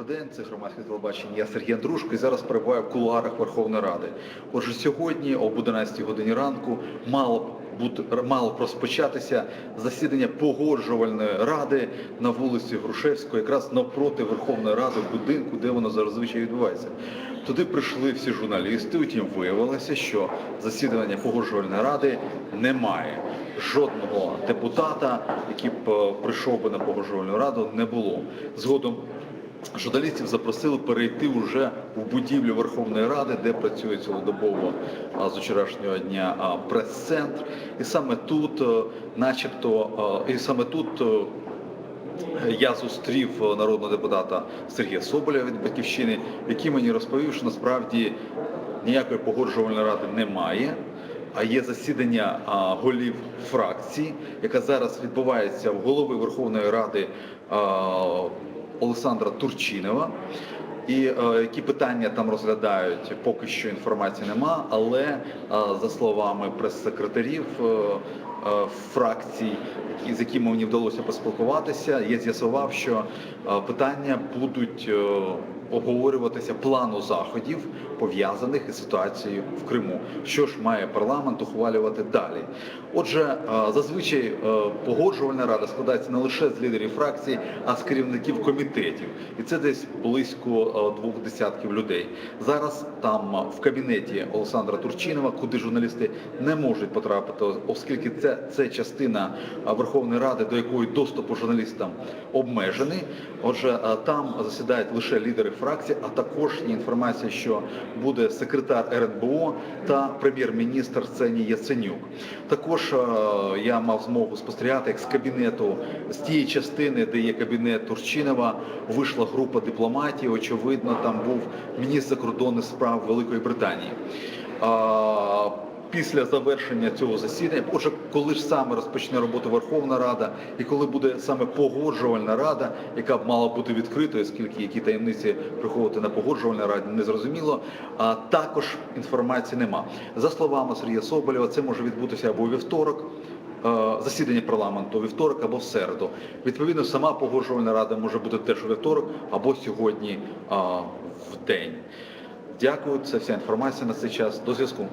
день, це громадське телебачення. Я Сергій Андрушко і зараз перебуваю в кулуарах Верховної Ради. Отже, сьогодні об 11 годині ранку мало б мало б розпочатися засідання погоджувальної ради на вулиці Грушевської, якраз навпроти Верховної Ради, в будинку, де воно зазвичай відбувається. Туди прийшли всі журналісти. Утім, виявилося, що засідання погоджувальної ради немає. Жодного депутата, який б е, прийшов би на погоджувальну раду, не було. Згодом Журналістів запросили перейти вже в будівлю Верховної Ради, де працює цілодобово з вчорашнього дня прес-центр. І саме тут, е, начебто, е, і саме тут. е, я зустрів народного депутата Сергія Соболя від Батьківщини, який мені розповів, що насправді ніякої погоджувальної ради немає. А є засідання голів фракцій, яка зараз відбувається в голови Верховної Ради Олександра Турчинова. І е, які питання там розглядають, поки що інформації нема. Але е, за словами прес-секретарів е, е, фракцій, з якими мені вдалося поспілкуватися, я з'ясував, що е, питання будуть е, обговорюватися плану заходів, пов'язаних із ситуацією в Криму. Що ж має парламент ухвалювати далі? Отже, е, зазвичай е, погоджувальна рада складається не лише з лідерів фракцій, а з керівників комітетів, і це десь близько е, двох десятків людей. Зараз там в кабінеті Олександра Турчинова, куди журналісти не можуть потрапити, оскільки це, це частина Верховної Ради, до якої доступу журналістам обмежений. Отже, там засідають лише лідери фракцій, а також є інформація, що буде секретар РНБО та прем'єр-міністр Сені Яценюк. Також е, я мав змогу спостерігати, як з кабінету з тієї частини, де є кабінет Турчинова, вийшла група дипломатів. Очевидно, там був міністр закордонних справ Великої Британії. Після завершення цього засідання, отже, коли ж саме розпочне роботу Верховна Рада, і коли буде саме погоджувальна рада, яка б мала бути відкритою, оскільки які таємниці приховувати на погоджувальній раді, не зрозуміло. А також інформації нема. За словами Сергія Соболєва, це може відбутися або у вівторок. е, Засідання парламенту вівторок або в середу. Відповідно, сама погоджувальна рада може бути теж у вівторок або сьогодні а, в день. Дякую, це вся інформація на цей час. До зв'язку.